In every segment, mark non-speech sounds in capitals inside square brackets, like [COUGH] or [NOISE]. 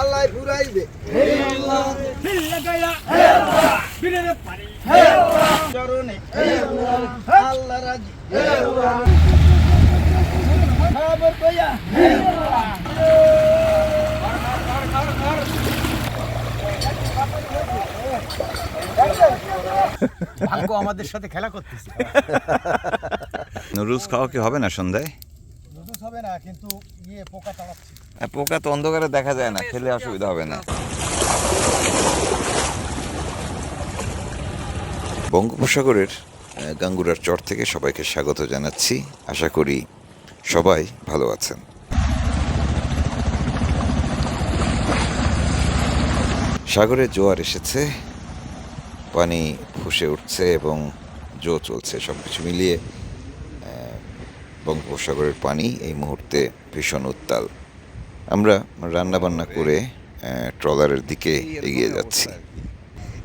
আল্লাহ ফুরাইবে চরণে আল্লাহ রাজি। খবর কইয়া ভাগ্য আমাদের সাথে খেলা করতেছে। নুডলস খাওয়া কি হবে না সন্ধ্যায়? নুডলস হবে না কিন্তু ইয়ে পোকা তাড়াচ্ছি পোকা তো অন্ধকারে দেখা যায় না, খেলে অসুবিধা হবে না। বঙ্গোপসাগরের গাঙ্গুরার চর থেকে সবাইকে স্বাগত জানাচ্ছি। আশা করি সবাই ভালো আছেন। সাগরে জোয়ার এসেছে, পানি ফুসে উঠছে এবং জো চলছে সব কিছু মিলিয়ে বঙ্গোপসাগরের পানি এই মুহূর্তে ভীষণ উত্তাল। আমরা রান্না বান্না করে ট্রলারের দিকে এগিয়ে যাচ্ছি।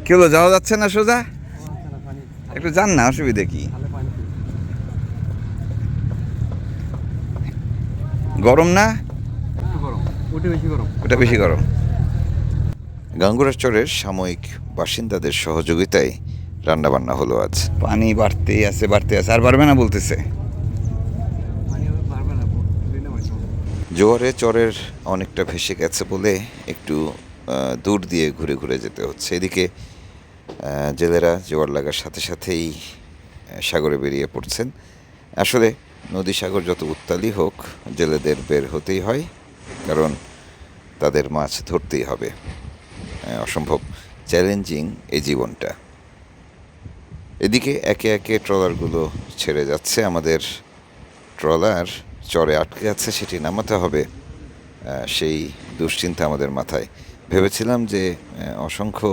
কি হলো যাওয়া যাচ্ছে না সোজা? একটু যান না অসুবিধা কি? গরম না? ওটা বেশি গরম। গাঙ্গুরার চরের সাময়িক বাসিন্দাদের সহযোগিতায় রান্নাবান্না হলো আজ। পানি বাড়তেই আছে বাড়তে আছে আর বাড়বে না বলতেছে। জোয়ারে চরের অনেকটা ভেসে গেছে বলে একটু দূর দিয়ে ঘুরে ঘুরে যেতে হচ্ছে। এদিকে জেলেরা জোয়ার লাগার সাথে সাথেই সাগরে বেরিয়ে পড়ছেন। আসলে নদী সাগর যত উত্তালই হোক, জেলেদের বের হতেই হয়, কারণ তাদের মাছ ধরতেই হবে। অসম্ভব চ্যালেঞ্জিং এই জীবনটা। এদিকে একে একে ট্রলারগুলো ছেড়ে যাচ্ছে আমাদের ট্রলার। চরে আটকে আছে সেটি নামাতে হবে সেই দুশ্চিন্তা আমাদের মাথায়। ভেবেছিলাম যে অসংখ্য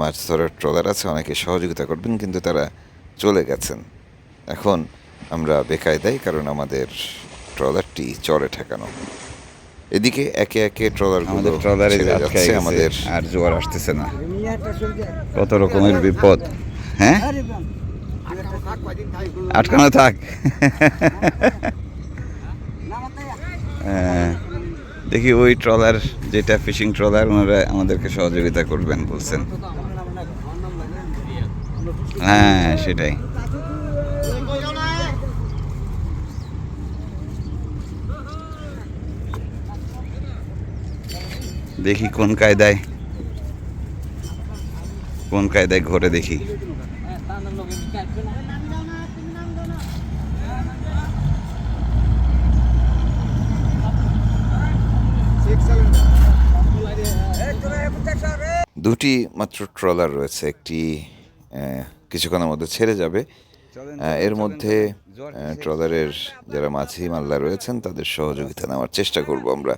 মাছ ধরার ট্রলার আছে অনেকে সহযোগিতা করবেন কিন্তু তারা চলে গেছেন। এখন আমরা বেকায়দাই কারণ আমাদের ট্রলারটি চরে ঠেকানো। এদিকে একে একে ট্রলারগুলো ট্রলারে যাচ্ছে আমাদের আর জোয়ার আসতেছে না। কত রকমের বিপদ। হ্যাঁ? আটকানো থাক। দেখি ওই ট্রলার, যেটা ফিশিং ট্রলার, ওনারা আমাদেরকে সহযোগিতা করবেন বলছেন। হ্যাঁ সেটাই। দেখি কোন কায়দায় কোন কায়দায় ঘরে দেখি। দুটি মাত্র ট্রলার রয়েছে একটি কিছুক্ষণের মধ্যে ছেড়ে যাবে। এর মধ্যে ট্রলারের যারা মাঝি মাল্লা রয়েছেন তাদের সহযোগিতা নেওয়ার চেষ্টা করব আমরা।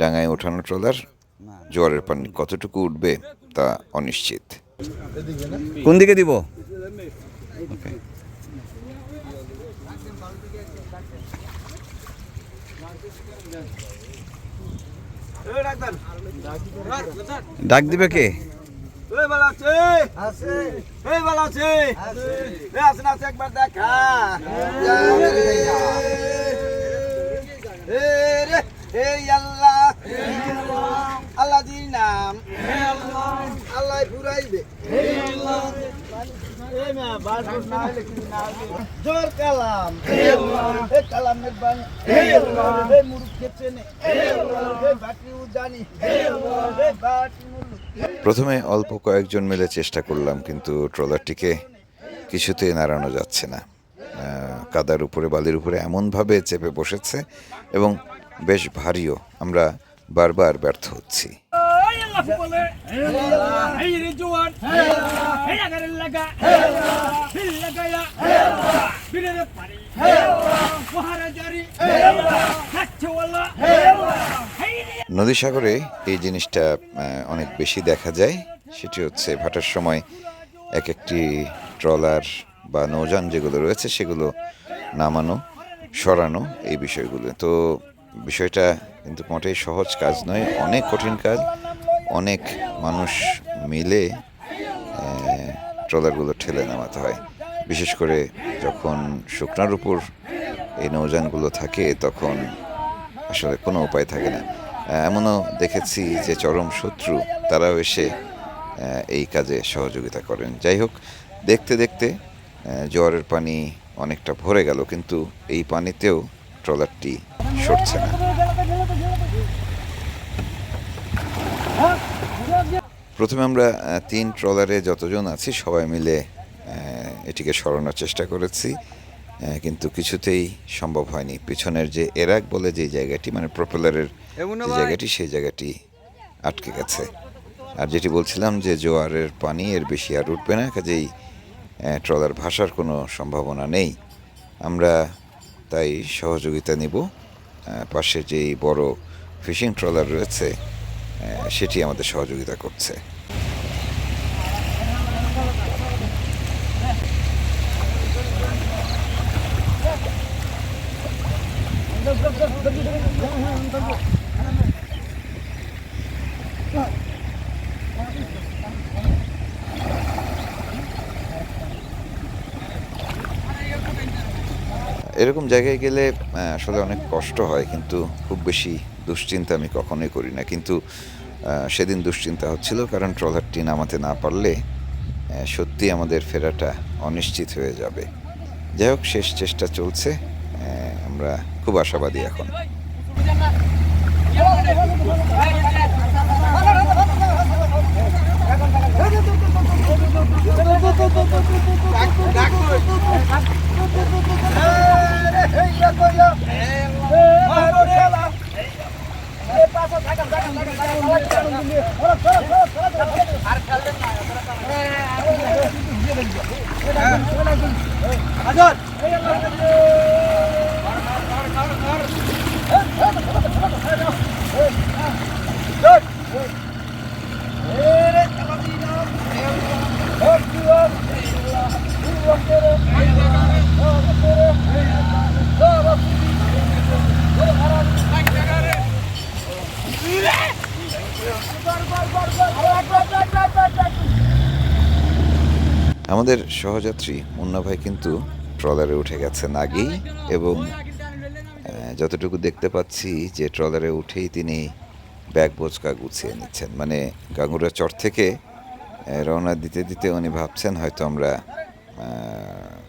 ডাঙায় ওঠানো ট্রলার জোয়ারের পানি কতটুকু উঠবে তা অনিশ্চিত। কোন দিকে দিব? ওকে ডাক দিবে কে? একবার দেখা। আল্লাহ। আল্লাহ জির নাম। আল্লাহ ফুরাইবে জোর কালাম। এ কালামের বাণী। এ মুরুখ খেছে নে বাটি উজানি। এ বাটি প্রথমে অল্প কয়েকজন মিলে চেষ্টা করলাম কিন্তু ট্রলারটিকে কিছুতেই নাড়ানো যাচ্ছে না। কাদার উপরে বালির উপরে এমনভাবে চেপে বসেছে এবং বেশ ভারীও। আমরা বারবার ব্যর্থ হচ্ছি। নদী সাগরে এই জিনিসটা অনেক বেশি দেখা যায়। সেটি হচ্ছে ভাটার সময় এক একটি ট্রলার বা নৌযান যেগুলো রয়েছে, সেগুলো নামানো, সরানো এই বিষয়গুলো। তো বিষয়টা কিন্তু মোটেই সহজ কাজ নয়, অনেক কঠিন কাজ। অনেক মানুষ মিলে ট্রলারগুলো ঠেলে নামাতে হয়। বিশেষ করে যখন শুকনার উপর এই নৌযানগুলো থাকে, তখন আসলে কোনো উপায় থাকে না। এমনও দেখেছি যে চরম শত্রু, তারাও এসে এই কাজে সহযোগিতা করেন। যাই হোক, দেখতে দেখতে জোয়ারের পানি অনেকটা ভরে গেল, কিন্তু এই পানিতেও ট্রলারটি সরছে না। প্রথমে আমরা তিন ট্রলারে যতজন আছি সবাই মিলে এটিকে সরানোর চেষ্টা করেছি। কিন্তু কিছুতেই সম্ভব হয়নি। পিছনের যে এরাক বলে যে জায়গাটি মানে প্রপেলারের যে জায়গাটি সেই জায়গাটি আটকে গেছে। আর যেটি বলছিলাম যে জোয়ারের পানি এর বেশি আর উঠবে না কাজেই ট্রলার ভাসার কোনো সম্ভাবনা নেই। আমরা তাই সহযোগিতা নিব। পাশে যেই বড় ফিশিং ট্রলার রয়েছে সেটি আমাদের সহযোগিতা করছে। এরকম জায়গায় গেলে আসলে অনেক কষ্ট হয় কিন্তু খুব বেশি দুশ্চিন্তা আমি কখনোই করি না। কিন্তু সেদিন দুশ্চিন্তা হচ্ছিল কারণ ট্রলারটি নামাতে না পারলে সত্যি আমাদের ফেরাটা অনিশ্চিত হয়ে যাবে। যাই হোক, শেষ চেষ্টা চলছে। আমরা খুব আশাবাদী এখন। সহযাত্রী মুন্না ভাই কিন্তু ট্রলারে উঠে গেছেন আগেই এবং যতটুকু দেখতে পাচ্ছি যে ট্রলারে উঠেই তিনি ব্যাগ বোচকা গুছিয়ে নিচ্ছেন। মানে গাঙ্গুরা চর থেকে রওনা দিতে দিতে উনি ভাবছেন হয়তো আমরা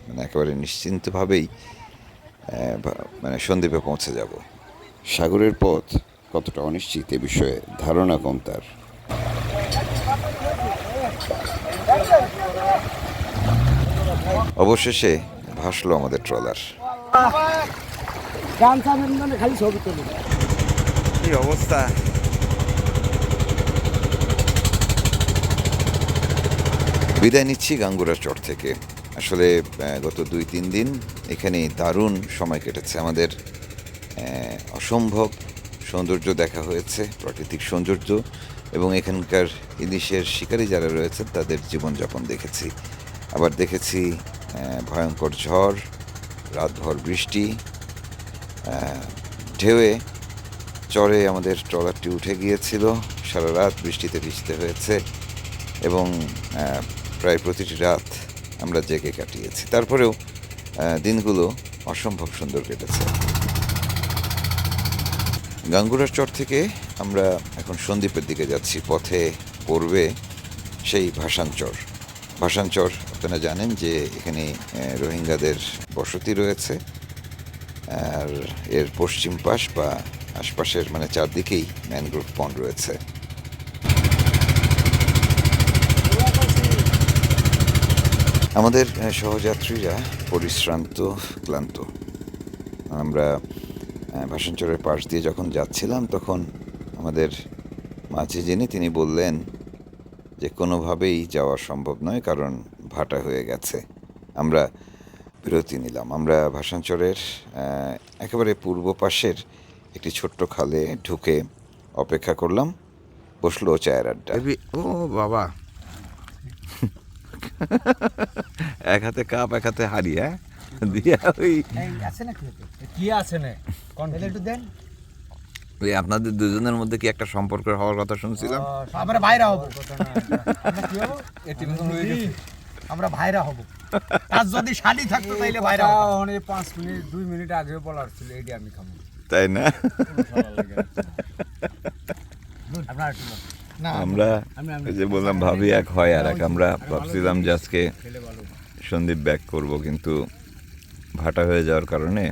মানে একেবারে নিশ্চিন্তভাবেই মানে সন্দ্বীপে পৌঁছে যাব। সাগরের পথ কতটা অনিশ্চিত এ বিষয়ে ধারণা কম তার। অবশেষে ভাসলো আমাদের ট্রলার। মানে খালি ছবি কি অবস্থা? বিদায় নিচ্ছি গাঙ্গুরা চর থেকে। আসলে গত দুই তিন দিন এখানে দারুণ সময় কেটেছে আমাদের। অসম্ভব সৌন্দর্য দেখা হয়েছে প্রাকৃতিক সৌন্দর্য এবং এখানকার ইলিশের শিকারী যারা রয়েছেন তাদের জীবনযাপন দেখেছি। আবার দেখেছি ভয়ঙ্কর ঝড়, রাতভর বৃষ্টি ঢেউয়ে চরে আমাদের ট্রলারটি উঠে গিয়েছিল। সারা রাত বৃষ্টিতে ভিজতে হয়েছে এবং প্রায় প্রতিটি রাত আমরা জেগে কাটিয়েছি। তারপরেও দিনগুলো অসম্ভব সুন্দর কেটেছে। গাঙ্গুরার চর থেকে আমরা এখন সন্দ্বীপের দিকে যাচ্ছি। পথে পড়বে সেই ভাসানচর। ভাসানচর আপনারা জানেন যে এখানে রোহিঙ্গাদের বসতি রয়েছে। আর এর পশ্চিম পাশ বা আশপাশের মানে চারদিকেই ম্যানগ্রোভ পন্ড রয়েছে। আমাদের সহযাত্রীরা পরিশ্রান্ত ক্লান্ত। আমরা আহ, ভাসানচরের পাশ দিয়ে যখন যাচ্ছিলাম তখন আমাদের মাঝে যিনি তিনি বললেন যে কোনোভাবেই যাওয়া সম্ভব নয় কারণ ভাটা হয়ে গেছে। আমরা বিরতি নিলাম। আমরা ভাসানচরের একেবারে পূর্ব পাশের একটি ছোট্ট খালে ঢুকে অপেক্ষা করলাম। বসল চায়ের আড্ডা। ও বাবা। এক হাতে কাপ এক হাতে হাড়ি হ্যাঁ? দিয়ে ওই আছে না কি আছে না? একটু দেন। ওই আপনাদের দুজনের মধ্যে কি একটা সম্পর্ক হওয়ার কথা শুনছিলাম? আমরা ভাইরা হব। আমরা কি হব? আমরা ভাইরা হব। [LAUGHS] তার যদি শাড়ি থাকতো তাইলে ভাইরা অনেক পাঁচ মিনিট দুই মিনিট আগে বলার ছিল এইটা আমি খাব। তাই না? আমরা আমি- আমি- যে বললাম ভাবি এক হয় আর এক। আমরা ভাবছিলাম যে আজকে সন্দীপ ব্যাক করব কিন্তু ভাটা হয়ে যাওয়ার কারণে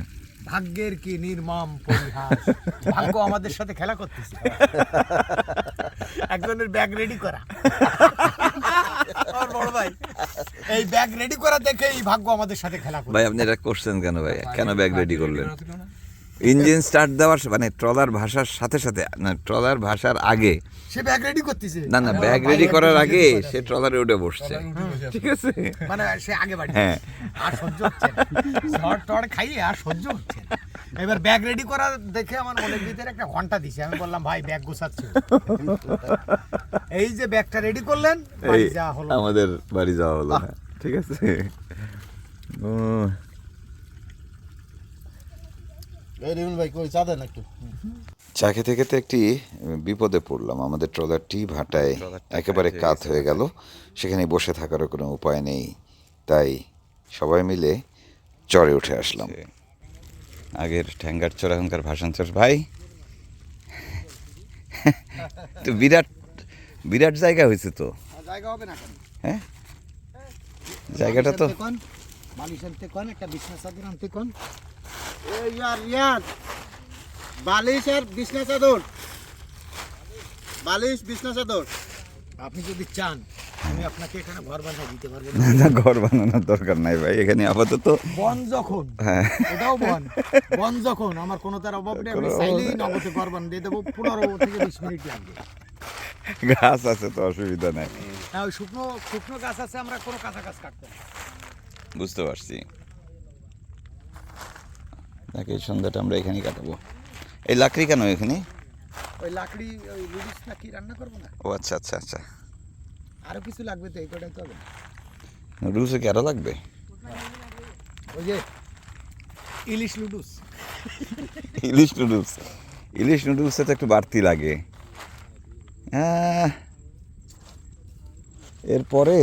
ভাগ্যের কি নির্মম পরিহাস? [LAUGHS] ভাগ্য আমাদের সাথে খেলা করতেছে। [LAUGHS] একজনের ব্যাগ রেডি করা। আমার বড় ভাই। এই ব্যাগ রেডি করা দেখে এই ভাগ্য আমাদের সাথে খেলা করে ভাই আপনি এটা করছেন কেন ভাই? কেন ব্যাগ রেডি করলেন? ইঞ্জিন স্টার্ট দেওয়ার মানে ট্রলার ভাষার সাথে সাথে না ট্রলার ভাষার আগে সে ব্যাগ রেডি করতেছে। না না ব্যাগ রেডি করার আগে সে ট্রলারে উঠে বসছে। ঠিক আছে? মানে সে আগে বাড়ি হ্যাঁ। আর সহ্য হচ্ছে না। ঝড় টড় খাইয়ে আর সহ্য হচ্ছে এবার ব্যাগ রেডি করা দেখে আমার মনের ভিতরে একটা ঘণ্টা দিছে। আমি বললাম ভাই ব্যাগ গোছাচ্ছি? এই যে ব্যাগটা রেডি করলেন এই বাড়ি যা হলো আমাদের বাড়ি যাওয়া হলো ঠিক আছে? ও ভাই কই চা দেন একটু চা খেতে খেতে একটি বিপদে পড়লাম। আমাদের ট্রলারটি ভাটায় একেবারে কাত হয়ে গেল। সেখানে বসে থাকারও কোনো উপায় নেই। তাই সবাই মিলে চরে উঠে আসলাম। আগের ঠ্যাঙ্গার চর এখনকার ভাষণ চর। ভাই তো বিরাট বিরাট জায়গা হয়েছে তো। জায়গা হবে না হ্যাঁ? জায়গাটা তো বালিশ আনতে কোন একটা বিছনা চাদর আনতে কোন? এই ইয়ার ইয়ার। বালিশ আর বিছনা চাদর। বালিশ বিছনা চাদর। আপনি যদি চান আমি আপনাকে এখানে ঘর বানিয়ে দিতে পারব না, না ঘর বানানোর দরকার নাই ভাই এখানে আপাতত বন যখন হ্যাঁ। এটাও বন। বন যখন আমার কোনো তার অভাব নেই আমি চাইলেই নগদে ঘর বানিয়ে দেবো পনেরো থেকে বিশ মিনিট লাগবে। গাছ আছে তো অসুবিধা নাই। হ্যাঁ ওই শুকনো শুকনো গাছ আছে আমরা কোনো কাঁচা গাছ কাটবো না। বুঝতে পারছি। নাকি এই সন্ধ্যাটা আমরা এখানেই কাটাবো। এই লাকড়ি কেন এখানে? ওই লাকড়ি ওই লুডিস নাকি রান্না করব না? ও আচ্ছা আচ্ছা আচ্ছা। আরও কিছু লাগবে তো এই কটাই তো হবে। কি আরও লাগবে? ওই যে ইলিশ লুডুস ইলিশ নুডলস। ইলিশ নুডলসে তো একটু বাড়তি লাগে। হ্যাঁ এরপরে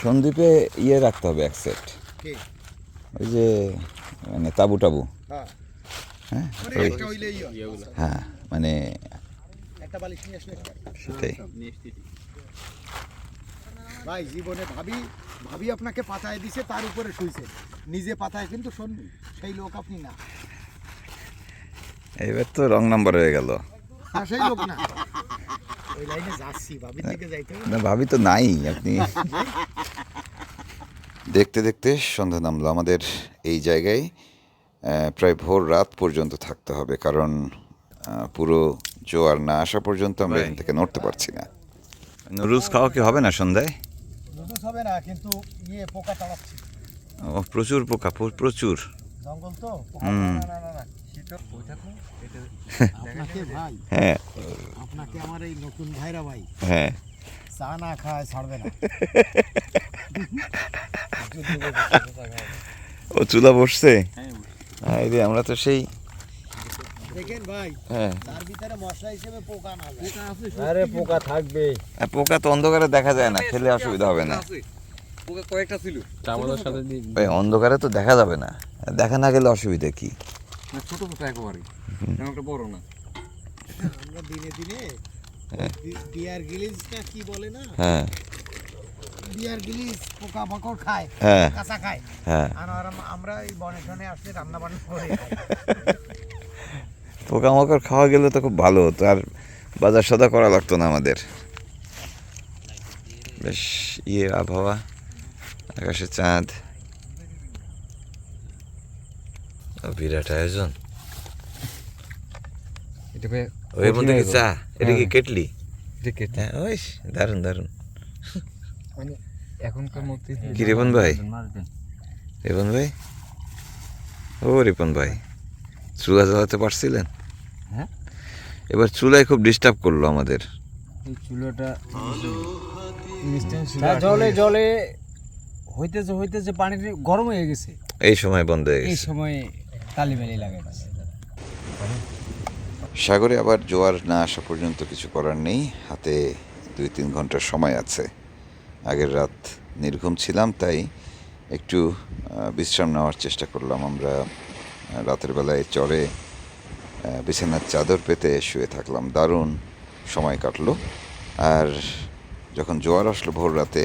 সন্দীপে ইয়ে রাখতে হবে এক সেট ওই যে মানে তাবু টাবু। হ্যাঁ। হ্যাঁ? হইলেই হয়। মানে একটা বালিশ নিয়ে সেটাই। ভাই জীবনে ভাবি ভাবি আপনাকে পাতায় দিছে তার উপরে শুইছে। নিজে পাতায় কিন্তু শোননি সেই লোক আপনি না। এবার তো রং নাম্বার হয়ে গেল। আর সেই লোক না ওই লাইনে যাচ্ছি ভাবির দিকে যাইতে হবে না ভাবি তো নাই আপনি। [LAUGHS] দেখতে দেখতে সন্ধ্যা নামলো। আমাদের এই জায়গায় প্রায় ভোর রাত পর্যন্ত থাকতে হবে কারণ পুরো জোয়ার না আসা পর্যন্ত আমরা এখান থেকে নড়তে পারছি না। নুডলস খাওয়া কি হবে না সন্ধ্যায়? নুডলস হবে না কিন্তু ইয়ে পোকা তাড়াচ্ছি ও প্রচুর পোকা প্রচুর। জঙ্গল তো? হুম। আপনাকে ভাই হ্যাঁ। আপনাকে আমার এই নতুন ভাইরা ভাই হ্যাঁ। চা না খায় ছাড়বে না। ও চুলা বসছে? হ্যাঁ রে আমরা তো সেই দেখেন ভাই হ্যাঁ। তার ভিতরে মশলা হিসেবে পোকা না আরে পোকা থাকবে। পোকা তো অন্ধকারে দেখা যায় না খেলে অসুবিধা হবে না। অন্ধকারে তো দেখা যাবে না। দেখা না গেলে অসুবিধা কি? ছোট ছোট একেবারে তেমন একটা বড় না। আমরা দিনে দিনে ডিয়ার গিলিজটা কি বলে না? হ্যাঁ। ডিয়ার গিলিজ পোকা মাকড় খায় হ্যাঁ। কাঁচা খায়। হ্যাঁ। আর আমরা এই বনে টনে আসলে রান্না বান্না করে। [LAUGHS] পোকামাকড় খাওয়া গেলে তো খুব ভালো হতো আর বাজার সদা করা লাগতো না আমাদের। বেশ ইয়ে আবহাওয়া আকাশে চাঁদ ও, বিরাট আয়োজন। ওই মধ্যে কি চা? এটা কি হ্যাঁ। কেটলি? হ্যাঁ ওই দারুণ দারুণ মানে এখনকার মধ্যে কি রিপন ভাই? রিপন ভাই? ও রিপন ভাই। চুলা জ্বালাতে পারছিলেন? হ্যাঁ? এবার চুলায় খুব ডিস্টার্ব করল আমাদের। এই চুলোটা ইনস্ট্যান্ট জলে জলে হইতেছে হইতেছে পানি গরম হয়ে গেছে। এই সময় বন্ধ হয়ে এই গেছে। সময় সাগরে আবার জোয়ার না আসা পর্যন্ত কিছু করার নেই। হাতে দুই তিন ঘণ্টার সময় আছে। আগের রাত নির্ঘুম ছিলাম, তাই একটু বিশ্রাম নেওয়ার চেষ্টা করলাম। আমরা রাতের বেলায় চরে বিছানার চাদর পেতে শুয়ে থাকলাম। দারুণ সময় কাটলো। আর যখন জোয়ার আসলো ভোর রাতে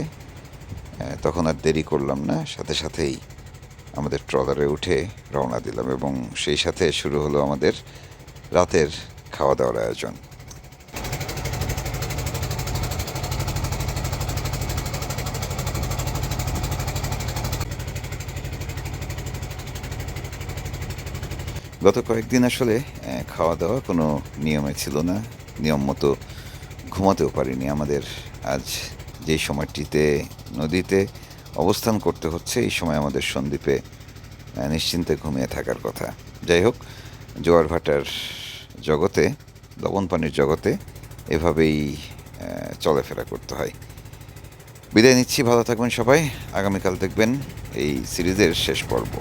তখন আর দেরি করলাম না। সাথে সাথেই আমাদের ট্রলারে উঠে রওনা দিলাম এবং সেই সাথে শুরু হলো আমাদের রাতের খাওয়া দাওয়ার আয়োজন। গত কয়েকদিন আসলে খাওয়া দাওয়া কোনো নিয়মে ছিল না। নিয়ম মতো ঘুমাতেও পারিনি। আমাদের আজ যেই সময়টিতে নদীতে অবস্থান করতে হচ্ছে এই সময় আমাদের সন্দ্বীপে নিশ্চিন্তে ঘুমিয়ে থাকার কথা। যাই হোক, জোয়ার ভাটার জগতে লবণ পানির জগতে এভাবেই চলাফেরা করতে হয়। বিদায় নিচ্ছি, ভালো থাকবেন সবাই। আগামীকাল দেখবেন এই সিরিজের শেষ পর্ব।